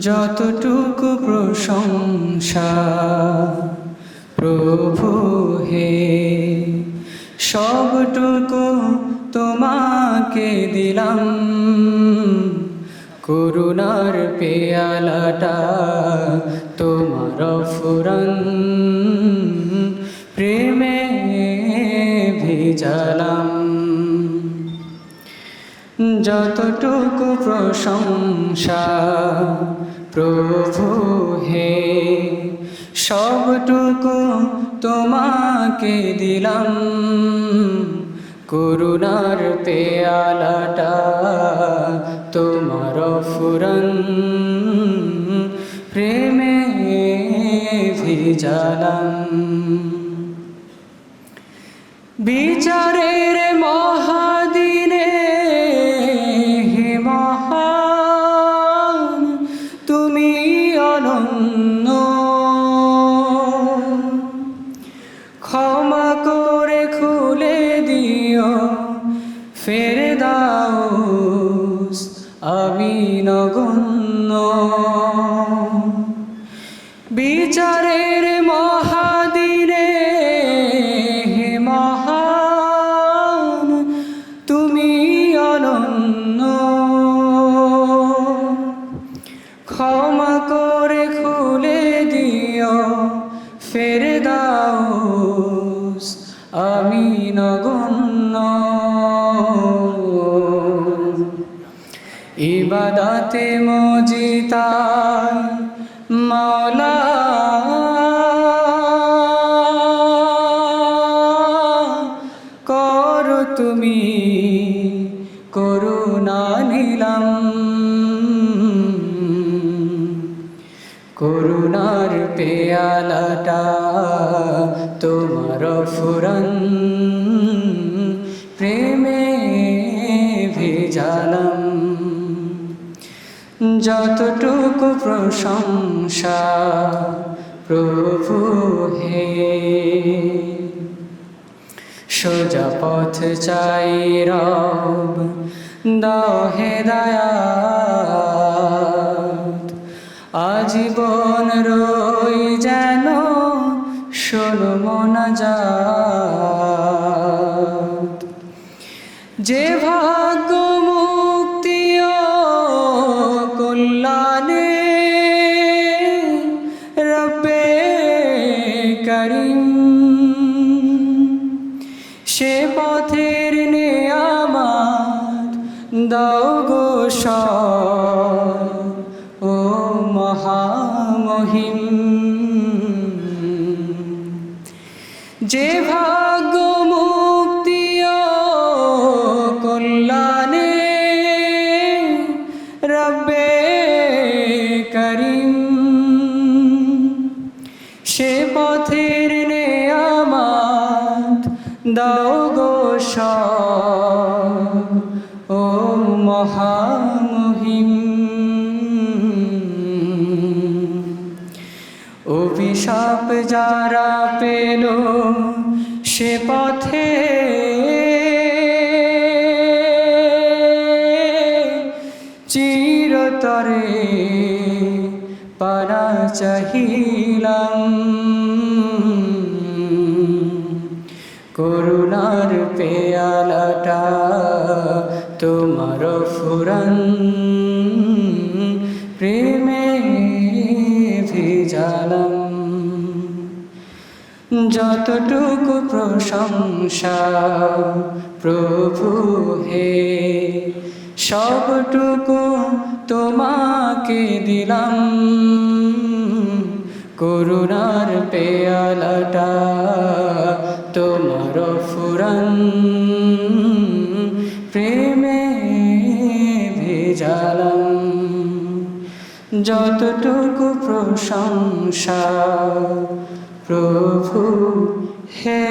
যতটুকু প্রশংসা প্রভু হে সবটুকু তোমাকে দিলাম। করুণার পেয়ালাটা তোমার ফুরন প্রেমে ভিজালাম। যতটুকু প্রশংসা, প্রভু হে, সবটুকু তোমাকে দিলাম। করুণার পেয়ালাটা তোমার ফুরন প্রেমে ভিজালাম। বিচারের মহাদিনে করে খুলে ফেরে বিচারের মহাদিনে আমি নগণ্য ইবাদাতে মজিতার মাওলা। কর তুমি করুণা নিলাম। করুণার পেয়ালাটা ফুরন প্রেমে ভেজালাম। যতটুকু প্রশংসা প্রভু হে। সোজা পথ চাই রব দহে দয়া আজীবন যে ভাগ্য মুক্তি কল্যাণে রবে করিম। সে পথের নেয়ামাত দাও গো ও মহামহিম। যে ভাগ্য দাও গো ও মহামহিম। অভিশাপ যারা পেল সে পথে চিরতরে পারা চাহিলাম। ফুরন প্রেমে ভিজালাম যতটুকু প্রশংসা প্রভু হে সবটুকু তোমাকে দিলাম। করুণার পেয়ালাটা তোমার ফুরন যতটুকু প্রশংসা প্রভু হে।